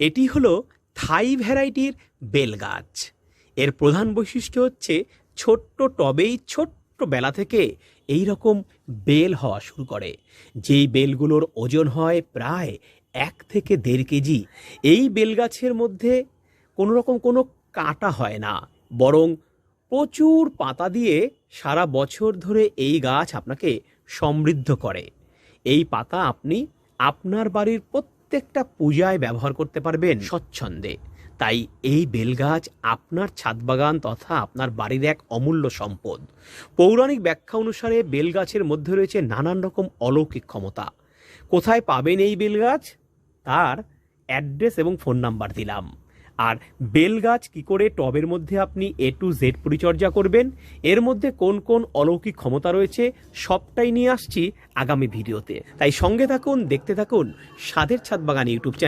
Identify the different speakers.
Speaker 1: এটি হলো থাই ভ্যারাইটির বেল গাছ। এর প্রধান বৈশিষ্ট্য হচ্ছে ছোট্ট টবেই ছোট্ট বেলা থেকে এই রকম বেল হওয়া শুরু করে। যেই বেলগুলোর ওজন হয় প্রায় এক থেকে দেড় কেজি, এই বেল গাছের মধ্যে কোনো রকম কোনো কাঁটা হয় না, বরং প্রচুর পাতা দিয়ে সারা বছর ধরে এই গাছ আপনাকে সমৃদ্ধ করে। এই পাতা আপনি আপনার বাড়ির প্রত্যেকটা পূজায় ব্যবহার করতে পারবেন স্বচ্ছন্দে। তাই এই বেলগাছ আপনার ছাদ বাগান তথা আপনার বাড়ির এক অমূল্য সম্পদ। পৌরাণিক ব্যাখ্যা অনুসারে বেলগাছের মধ্যে রয়েছে নানান রকম অলৌকিক ক্ষমতা। কোথায় পাবেন এই বেলগাছ? তার অ্যাড্রেস এবং ফোন নাম্বার দিলাম। আর বেল গাছ কি করে টবের মধ্যে আপনি এ টু জেড পরিচর্যা করবেন? এর মধ্যে কোন কোন অলৌকিক ক্ষমতা রয়েছে? সবটাই নিয়ে আসছি আগামী ভিডিওতে। তাই সঙ্গে থাকুন, দেখতে থাকুন স্বাদের ছাদ বাগান ইউটিউব চ্যানেল।